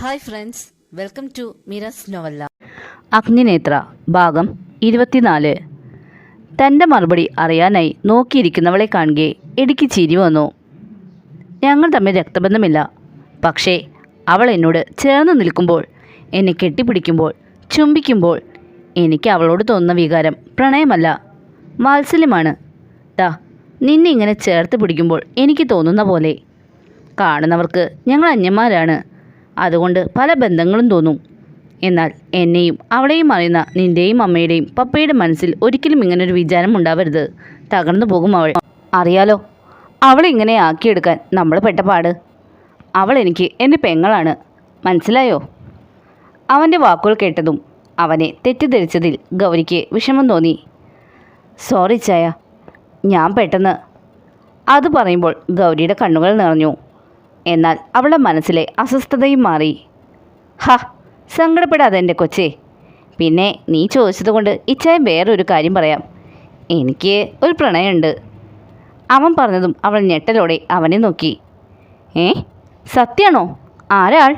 Hi friends welcome to മിറസ് novella Agninetra ഭാഗം ഇരുപത്തിനാല്. തന്റെ മറുപടി അറിയാനായി നോക്കിയിരിക്കുന്നവളെ കാണുകയെ ഇടുക്കി ചിരി വന്നു. ഞങ്ങൾ തമ്മിൽ രക്തബന്ധമില്ല. പക്ഷേ അവൾ എന്നോട് ചേർന്ന് നിൽക്കുമ്പോൾ എന്നെ കെട്ടിപ്പിടിക്കുമ്പോൾ ചുംബിക്കുമ്പോൾ എനിക്ക് അവളോട് തോന്നുന്ന വികാരം പ്രണയമല്ല വാത്സല്യമാണ്. ടാ നിന്നെ ഇങ്ങനെ ചേർത്ത് പിടിക്കുമ്പോൾ എനിക്ക് തോന്നുന്ന പോലെ. കാണുന്നവർക്ക് ഞങ്ങൾ അന്യന്മാരാണ്. അതുകൊണ്ട് പല ബന്ധങ്ങളും തോന്നും. എന്നാൽ എന്നെയും അവളെയും അറിയുന്ന നിന്റെയും അമ്മയുടെയും പപ്പയുടെ മനസ്സിൽ ഒരിക്കലും ഇങ്ങനൊരു വിചാരം ഉണ്ടാവരുത്. തകർന്നു പോകും അവൾ. അറിയാലോ അവളെ ഇങ്ങനെ ആക്കിയെടുക്കാൻ നമ്മൾ പെട്ട പാട്. അവൾ എനിക്ക് എന്റെ പെങ്ങളാണ്. മനസ്സിലായോ? അവന്റെ വാക്കുകൾ കേട്ടതും അവനെ തെറ്റിദ്ധരിച്ചതിൽ ഗൗരിക്ക് വിഷമം തോന്നി. സോറി ചായ. ഞാൻ പെട്ടെന്ന്. അത് പറയുമ്പോൾ ഗൗരിയുടെ കണ്ണുകൾ നിറഞ്ഞു. എന്നാൽ അവളുടെ മനസ്സിലെ അസ്വസ്ഥതയും മാറി. ഹ സങ്കടപ്പെടാതെ എന്റെ കൊച്ചേ. പിന്നെ നീ ചോദിച്ചതുകൊണ്ട് ഇച്ചായം വേറൊരു കാര്യം പറയാം. എനിക്ക് ഒരു പ്രണയമുണ്ട്. അവൻ പറഞ്ഞതും അവൾ ഞെട്ടലോടെ അവനെ നോക്കി. ഏ സത്യാണോ? ആരാൾ?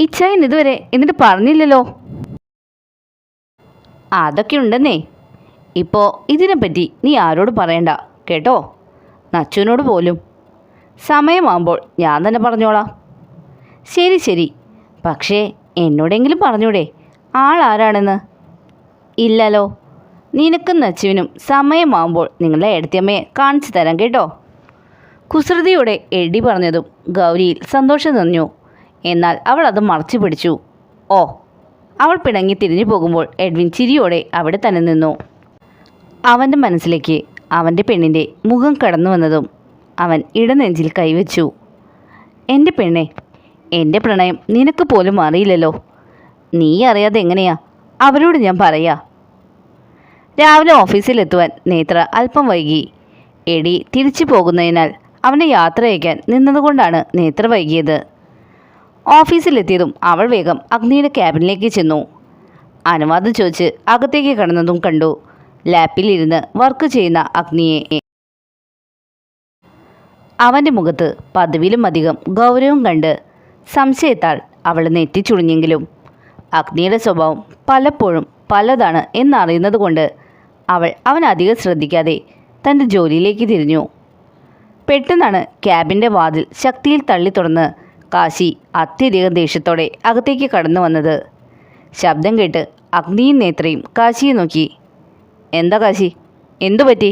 ഇച്ചായൻ ഇതുവരെ എന്നിട്ട് പറഞ്ഞില്ലല്ലോ. അതൊക്കെ ഉണ്ടെന്നേ. ഇപ്പോൾ ഇതിനെപ്പറ്റി നീ ആരോട് പറയണ്ട കേട്ടോ? നച്ചുവിനോട് പോലും. സമയമാകുമ്പോൾ ഞാൻ തന്നെ പറഞ്ഞോളാം. ശരി ശരി. പക്ഷേ എന്നോടെങ്കിലും പറഞ്ഞൂടെ? ആൾ ആരാണെന്ന്? ഇല്ലല്ലോ. നിനക്കും നച്ചുവിനും സമയമാകുമ്പോൾ നിങ്ങളെ എടത്തിയമ്മയെ കാണിച്ചു തരാം കേട്ടോ. കുസൃതിയോടെ എടി പറഞ്ഞതും ഗൗരിയിൽ സന്തോഷം നിറഞ്ഞു. എന്നാൽ അവൾ അത് മറച്ചു പിടിച്ചു. ഓ അവൾ പിണങ്ങി തിരിഞ്ഞു പോകുമ്പോൾ എഡ്വിൻ ചിരിയോടെ അവിടെ തന്നെ നിന്നു. അവന്റെ മനസ്സിലേക്ക് അവന്റെ പെണ്ണിന്റെ മുഖം കടന്നു വന്നതും അവൻ ഇടനെഞ്ചിൽ കൈവച്ചു. എന്റെ പെണ്ണെ എന്റെ പ്രണയം നിനക്ക് പോലും അറിയില്ലല്ലോ. നീ അറിയാതെ എങ്ങനെയാ അവരോട് ഞാൻ പറയാ? രാവിലെ ഓഫീസിലെത്തുവാൻ നേത്ര അല്പം വൈകി. എടി തിരിച്ചു പോകുന്നതിനാൽ അവനെ യാത്ര അയക്കാൻ നിന്നതുകൊണ്ടാണ് നേത്ര വൈകിയത്. ഓഫീസിലെത്തിയതും അവൾ വേഗം അഗ്നിയുടെ ക്യാബിനിലേക്ക് ചെന്നു. അനുവാദം ചോദിച്ച് അകത്തേക്ക് കടന്നതും കണ്ടു. ലാപ്പിലിരുന്ന് വർക്ക് ചെയ്യുന്ന അഗ്നിയെ അവന്റെ മുഖത്ത് പതിവിലും അധികം ഗൗരവം കണ്ട് സംശയത്താൽ അവൾ നെറ്റിച്ചുളിഞ്ഞെങ്കിലും അഗ്നിയുടെ സ്വഭാവം പലപ്പോഴും പലതാണ് എന്നറിയുന്നത് കൊണ്ട് അവൾ അവൻ അധികം ശ്രദ്ധിക്കാതെ തന്റെ ജോലിയിലേക്ക് തിരിഞ്ഞു. പെട്ടെന്നാണ് ക്യാബിന്റെ വാതിൽ ശക്തിയിൽ തള്ളി തുറന്ന് കാശി അത്യധികം ദേഷ്യത്തോടെ അകത്തേക്ക് കടന്നു വന്നത്. ശബ്ദം കേട്ട് അഗ്നിയും നേത്രയും കാശിയെ നോക്കി. എന്താ കാശി? എന്തു പറ്റി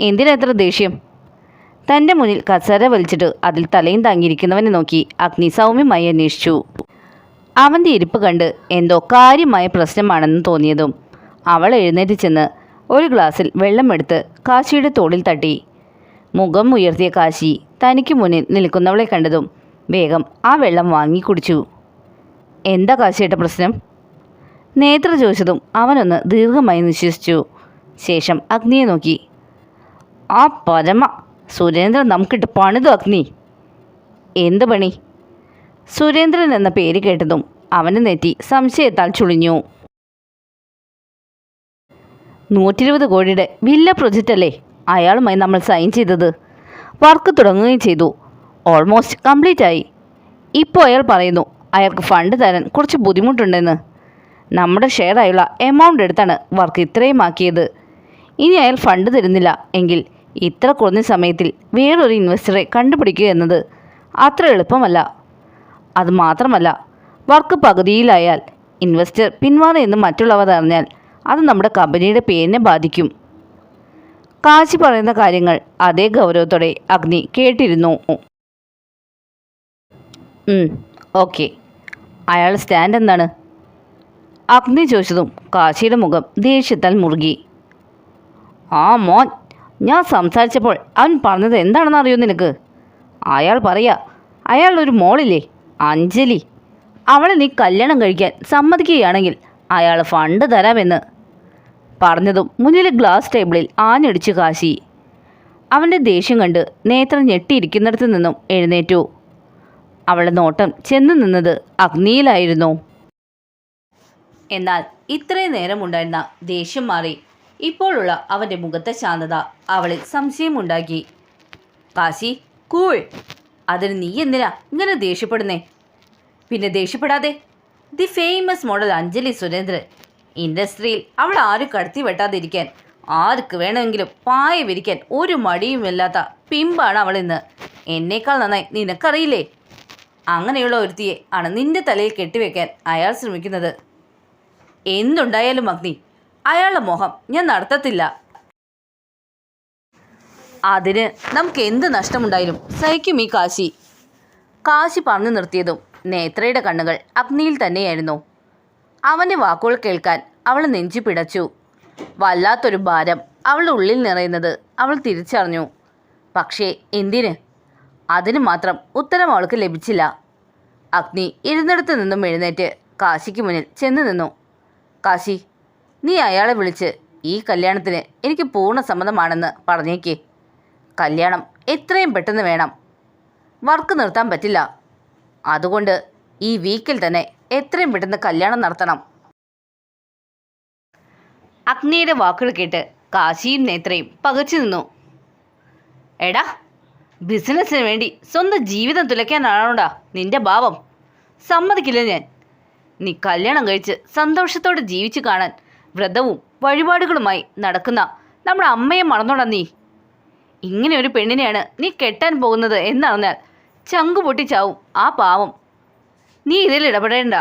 എന്തിനെത്ര ദേഷ്യം? തന്റെ മുന്നിൽ കസേര വലിച്ചിട്ട് അതിൽ തലയും താങ്ങിയിരിക്കുന്നവനെ നോക്കി അഗ്നി സൗമ്യമായി അന്വേഷിച്ചു. അവന്റെ ഇരിപ്പ് കണ്ട് എന്തോ കാര്യമായ പ്രശ്നമാണെന്ന് തോന്നിയതും അവൾ എഴുന്നേറ്റ് ചെന്ന് ഒരു ഗ്ലാസ്സിൽ വെള്ളമെടുത്ത് കാശിയുടെ തോളിൽ തട്ടി. മുഖം ഉയർത്തിയ കാശി തനിക്ക് മുന്നിൽ നിൽക്കുന്നവളെ കണ്ടതും വേഗം ആ വെള്ളം വാങ്ങി കുടിച്ചു. എന്താ കാശിയുടെ പ്രശ്നം? നേത്ര ചോദിച്ചതും അവനൊന്ന് ദീർഘമായി നിശ്വസിച്ചു. ശേഷം അഗ്നിയെ നോക്കി. ആ പരമ സുരേന്ദ്രൻ നമുക്കിട്ട് പണിതു അഗ്നി? എന്ത് പണി? സുരേന്ദ്രൻ എന്ന പേര് കേട്ടതും അവന്റെ നെറ്റി സംശയത്താൽ ചുളിഞ്ഞു. നൂറ്റിരുപത് കോടിയുടെ വില്ല പ്രൊജക്റ്റ് അല്ലേ? അയാളുമായി നമ്മൾ സൈൻ ചെയ്തത്. വർക്ക് തുടങ്ങുകയും ചെയ്തു. ഓൾമോസ്റ്റ് കംപ്ലീറ്റ് ആയി. ഇപ്പോൾ അയാൾ പറയുന്നു അയാൾക്ക് ഫണ്ട് തരാൻ കുറച്ച് ബുദ്ധിമുട്ടുണ്ടെന്ന്. നമ്മുടെ ഷെയർ ആയുള്ള എമൗണ്ട് എടുത്താണ് വർക്ക് ഇത്രയും ആക്കിയത്. ഇനി അയാൾ ഫണ്ട് തരുന്നില്ല എങ്കിൽ ഇത്ര കുറഞ്ഞ സമയത്തിൽ വേറൊരു ഇൻവെസ്റ്ററെ കണ്ടുപിടിക്കുക എന്നത് അത്ര എളുപ്പമല്ല. അതുമാത്രമല്ല വർക്ക് പകുതിയിലായാൽ ഇൻവെസ്റ്റർ പിന്മാറിയെന്ന് മറ്റുള്ളവർ അറിഞ്ഞാൽ അത് നമ്മുടെ കമ്പനിയുടെ പേരിനെ ബാധിക്കും. കാശി പറയുന്ന കാര്യങ്ങൾ അതേ ഗൗരവത്തോടെ അഗ്നി കേട്ടിരുന്നു. ഓക്കെ. അയാൾ സ്റ്റാൻഡ് എന്താണ്? അഗ്നി ചോദിച്ചതും കാശിയുടെ മുഖം ദേഷ്യത്താൽ മുറുകി. ആ മോൻ ഞാൻ സംസാരിച്ചപ്പോൾ അവൻ പറഞ്ഞത് എന്താണെന്ന് അറിയോ നിനക്ക്? അയാൾ പറയാ അയാളൊരു മോളില്ലേ അഞ്ജലി. അവളെ നീ കല്യാണം കഴിക്കാൻ സമ്മതിക്കുകയാണെങ്കിൽ അയാൾ ഫണ്ട് തരാമെന്ന്. പറഞ്ഞതും മുന്നിലെ ഗ്ലാസ് ടേബിളിൽ ആഞ്ഞടിച്ചു കാശി. അവന്റെ ദേഷ്യം കണ്ട് നേത്രം ഞെട്ടിയിരിക്കുന്നിടത്ത് നിന്നും എഴുന്നേറ്റു. അവളുടെ നോട്ടം ചെന്നു നിന്നത് അഗ്നിയിലായിരുന്നു. എന്നാൽ ഇത്രയും നേരമുണ്ടായിരുന്ന ദേഷ്യം മാറി ഇപ്പോഴുള്ള അവന്റെ മുഖത്തെ ശാന്തത അവളിൽ സംശയമുണ്ടാക്കി. കാശി കൂൾ. അതിന് നീ എന്തിനാ ഇങ്ങനെ ദേഷ്യപ്പെടുന്നേ? പിന്നെ ദേഷ്യപ്പെടാതെ the famous model Anjali Surendran. ഇൻഡസ്ട്രിയിൽ അവൾ ആരും കടത്തി വെട്ടാതിരിക്കാൻ ആർക്ക് വേണമെങ്കിലും പായ വിരിക്കാൻ ഒരു മടിയുമില്ലാത്ത പിമ്പാണ് അവൾ ഇന്ന്. എന്നേക്കാൾ നന്നായി നിനക്കറിയില്ലേ? അങ്ങനെയുള്ള ഒരുത്തിയെ ആണ് നിന്റെ തലയിൽ കെട്ടിവെക്കാൻ അയാൾ ശ്രമിക്കുന്നത്. എന്തുണ്ടായാലും അഗ്നി അയാളുടെ മോഹം ഞാൻ നടത്തത്തില്ല. അതിന് നമുക്ക് എന്ത് നഷ്ടമുണ്ടായാലും സഹിക്കും ഈ കാശി. കാശി പറഞ്ഞു നിർത്തിയതും നേത്രയുടെ കണ്ണുകൾ അഗ്നിയിൽ തന്നെയായിരുന്നു. അവന്റെ വാക്കുകൾ കേൾക്കാൻ അവൾ നെഞ്ചു പിടച്ചു. വല്ലാത്തൊരു ഭാരം അവളുടെ ഉള്ളിൽ നിറയുന്നത് അവൾ തിരിച്ചറിഞ്ഞു. പക്ഷേ എന്തിന്? അതിന് മാത്രം ഉത്തരം അവൾക്ക് ലഭിച്ചില്ല. അഗ്നി ഇരുന്നിടത്ത് നിന്നും എഴുന്നേറ്റ് കാശിക്ക് മുന്നിൽ ചെന്ന് നിന്നു. കാശി നീ അയാളെ വിളിച്ച് ഈ കല്യാണത്തിന് എനിക്ക് പൂർണ സമ്മതമാണെന്ന് പറഞ്ഞേക്ക്. കല്യാണം എത്രയും പെട്ടെന്ന് വേണം. വർക്ക് നിർത്താൻ പറ്റില്ല. അതുകൊണ്ട് ഈ വീക്കിൽ തന്നെ എത്രയും പെട്ടെന്ന് കല്യാണം നടത്തണം. അഗ്നിയുടെ വാക്കുകൾ കേട്ട് കാശിയും നേത്രയും പകച്ചു നിന്നു. എടാ ബിസിനസ്സിന് വേണ്ടി സ്വന്തം ജീവിതം തുലയ്ക്കാനാണോടാ നിന്റെ ഭാവം? സമ്മതിക്കില്ല ഞാൻ. നീ കല്യാണം കഴിച്ച് സന്തോഷത്തോടെ ജീവിച്ചു കാണാൻ വ്രതവും വഴിപാടുകളുമായി നടക്കുന്ന നമ്മുടെ അമ്മയെ മറന്നോടാ നീ. ഇങ്ങനെ ഒരു പെണ്ണിനെയാണ് നീ കെട്ടാൻ പോകുന്നത് എന്നറിഞ്ഞാൽ ചങ്കു പൊട്ടിച്ചാവും ആ പാവം. നീ ഇതിൽ ഇടപെടേണ്ട.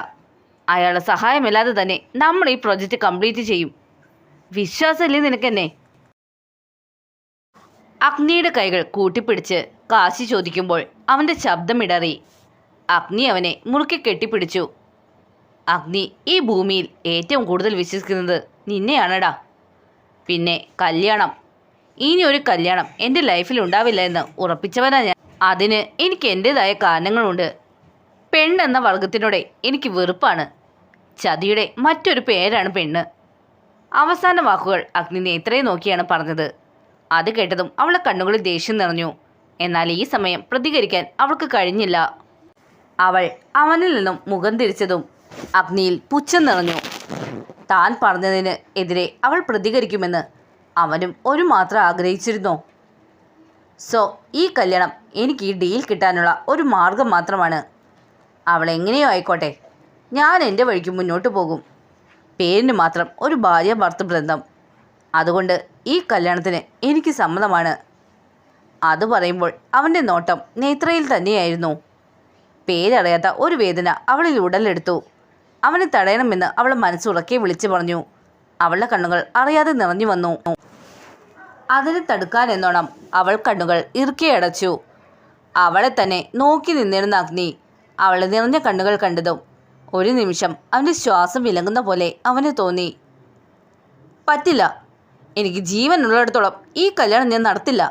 അയാളുടെ സഹായമില്ലാതെ തന്നെ നമ്മൾ ഈ പ്രൊജക്റ്റ് കംപ്ലീറ്റ് ചെയ്യും. വിശ്വാസമില്ലേ നിനക്കെന്നെ? അഗ്നിയുടെ കൈകൾ കൂട്ടിപ്പിടിച്ച് കാശി ചോദിക്കുമ്പോൾ അവന്റെ ശബ്ദമിടറി അഗ്നി അവനെ മുറുക്കി കെട്ടിപ്പിടിച്ചു. അഗ്നി ഈ ഭൂമിയിൽ ഏറ്റവും കൂടുതൽ വിശ്വസിക്കുന്നത് നിന്നെയാണടാ. പിന്നെ കല്യാണം. ഇനി ഒരു കല്യാണം എന്റെ ലൈഫിൽ ഉണ്ടാവില്ല എന്ന് ഉറപ്പിച്ചവനാ ഞാൻ. അതിന് എനിക്ക് എന്റേതായ കാരണങ്ങളുണ്ട്. പെണ്ണെന്ന വർഗത്തിനോടെ എനിക്ക് വെറുപ്പാണ്. ചതിയുടെ മറ്റൊരു പേരാണ് പെണ്ണ്. അവസാന വാക്കുകൾ അഗ്നി നേത്രയെ നോക്കിയാണ് പറഞ്ഞത്. അത് കേട്ടതും അവളെ കണ്ണുകളിൽ ദേഷ്യം നിറഞ്ഞു. എന്നാൽ ഈ സമയം പ്രതികരിക്കാൻ അവൾക്ക് കഴിഞ്ഞില്ല. അവൾ അവനിൽ നിന്നും മുഖം തിരിച്ചതും അഗ്നിയിൽ പുച്ഛം നിറഞ്ഞു. താൻ പറഞ്ഞതിന് എതിരെ അവൾ പ്രതികരിക്കുമെന്ന് അവനും ഒരു മാത്രം ആഗ്രഹിച്ചിരുന്നു. സോ ഈ കല്യാണം എനിക്ക് ഈ ഡീൽ കിട്ടാനുള്ള ഒരു മാർഗം മാത്രമാണ്. അവൾ എങ്ങനെയോ ആയിക്കോട്ടെ. ഞാൻ എന്റെ വഴിക്ക് മുന്നോട്ട് പോകും. പേരിന് മാത്രം ഒരു ഭാര്യ ഭർത്ത ബന്ധം. അതുകൊണ്ട് ഈ കല്യാണത്തിന് എനിക്ക് സമ്മതമാണ്. അത് പറയുമ്പോൾ അവന്റെ നോട്ടം നേത്രയിൽ തന്നെയായിരുന്നു. പേരറിയാത്ത ഒരു വേദന അവളിൽ ഉടലെടുത്തു. അവനെ തടയണമെന്ന് അവൾ മനസ്സുറക്കെ വിളിച്ചു പറഞ്ഞു. അവളുടെ കണ്ണുകൾ അറിയാതെ നിറഞ്ഞു വന്നു. അതിനെ തടുക്കാൻ എന്നോണം അവൾ കണ്ണുകൾ ഇറുക്കി അടച്ചു. അവളെ തന്നെ നോക്കി നിന്നിരുന്ന അഗ്നി അവളെ നിറഞ്ഞ കണ്ണുകൾ കണ്ടതും ഒരു നിമിഷം അവന്റെ ശ്വാസം വിലങ്ങുന്ന പോലെ അവന് തോന്നി. പറ്റില്ല. എനിക്ക് ജീവനുള്ളിടത്തോളം ഈ കല്യാണം ഞാൻ നടത്തില്ല.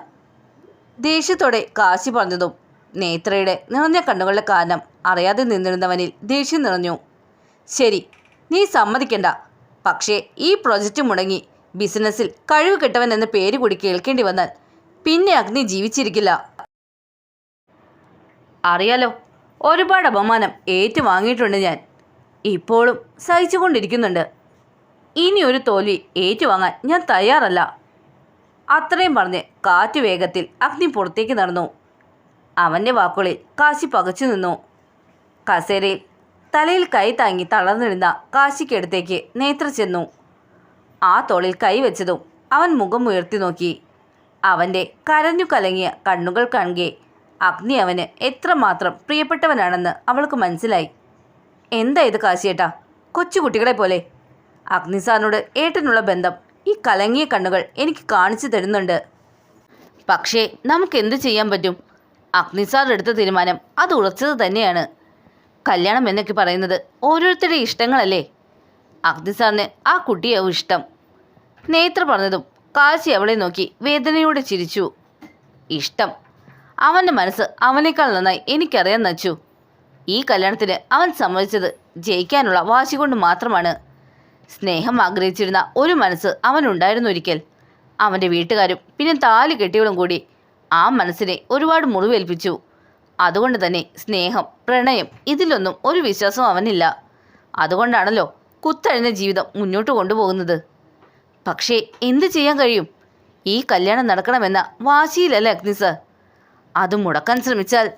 ദേഷ്യത്തോടെ കാശി പറഞ്ഞതും നേത്രയുടെ നിറഞ്ഞ കണ്ണുകളുടെ കാരണം അറിയാതെ നിന്നിരുന്നവനിൽ ദേഷ്യം നിറഞ്ഞു. ശരി നീ സമ്മതിക്കണ്ട. പക്ഷേ ഈ പ്രൊജക്റ്റ് മുടങ്ങി. ബിസിനസ്സിൽ കഴിവ് കെട്ടവൻ എന്ന പേര് കൂടി കേൾക്കേണ്ടി വന്നാൽ പിന്നെ അഗ്നി ജീവിച്ചിരിക്കില്ല. അറിയാലോ ഒരുപാട് അപമാനം ഏറ്റുവാങ്ങിയിട്ടുണ്ട് ഞാൻ. ഇപ്പോഴും സഹിച്ചുകൊണ്ടിരിക്കുന്നുണ്ട്. ഇനി ഒരു തോൽവി ഏറ്റുവാങ്ങാൻ ഞാൻ തയ്യാറല്ല. അത്രയും പറഞ്ഞ് കാറ്റ് വേഗത്തിൽ അഗ്നി പുറത്തേക്ക് നടന്നു. അവന്റെ വാക്കുകളിൽ കാശി പകച്ചു നിന്നു. കസേരയിൽ തലയിൽ കൈ താങ്ങി തളർന്നിരുന്ന കാശിക്കടുത്തേക്ക് നേത്ര ചെന്നു. ആ തോളിൽ കൈ വെച്ചതും അവൻ മുഖം ഉയർത്തി നോക്കി. അവന്റെ കരഞ്ഞു കലങ്ങിയ കണ്ണുകൾ കാണുകെ അഗ്നി അവന് എത്രമാത്രം പ്രിയപ്പെട്ടവനാണെന്ന് അവൾക്ക് മനസ്സിലായി. എന്താ ഇത് കാശിയേട്ടാ? കൊച്ചുകുട്ടികളെ പോലെ. അഗ്നി സാറിനോട് ഏട്ടനുള്ള ബന്ധം ഈ കലങ്ങിയ കണ്ണുകൾ എനിക്ക് കാണിച്ചു തരുന്നുണ്ട്. പക്ഷേ നമുക്ക് എന്ത് ചെയ്യാൻ പറ്റും? അഗ്നി സാർ എടുത്ത തീരുമാനം അത് ഉറച്ചത് തന്നെയാണ്. കല്യാണം എന്നൊക്കെ പറയുന്നത് ഓരോരുത്തരുടെ ഇഷ്ടങ്ങളല്ലേ? അഗ്നി സാറിന് ആ കുട്ടിയാവും ഇഷ്ടം. നേത്ര പറഞ്ഞതും കാശി അവളെ നോക്കി വേദനയോടെ ചിരിച്ചു. ഇഷ്ടം. അവന്റെ മനസ്സ് അവനേക്കാൾ നന്നായി എനിക്കറിയാൻ നച്ചു. ഈ കല്യാണത്തിന് അവൻ സമ്മതിച്ചത് ജയിക്കാനുള്ള വാശി കൊണ്ട് മാത്രമാണ്. സ്നേഹം ആഗ്രഹിച്ചിരുന്ന ഒരു മനസ്സ് അവനുണ്ടായിരുന്നു ഒരിക്കൽ. അവന്റെ വീട്ടുകാരും പിന്നെ താലി കെട്ടിയവളും കൂടി ആ മനസ്സിനെ ഒരുപാട് മുറിവേൽപ്പിച്ചു. അതുകൊണ്ട് തന്നെ സ്നേഹം പ്രണയം ഇതിലൊന്നും ഒരു വിശ്വാസം അവനില്ല. അതുകൊണ്ടാണല്ലോ കുത്തഴിഞ്ഞ ജീവിതം മുന്നോട്ട് കൊണ്ടുപോകുന്നത്. പക്ഷേ എന്ത് ചെയ്യാൻ കഴിയും? ഈ കല്യാണം നടക്കണമെന്ന വാശിയിലല്ല അഗ്നി സർ? അത് മുടക്കാൻ ശ്രമിച്ചാൽ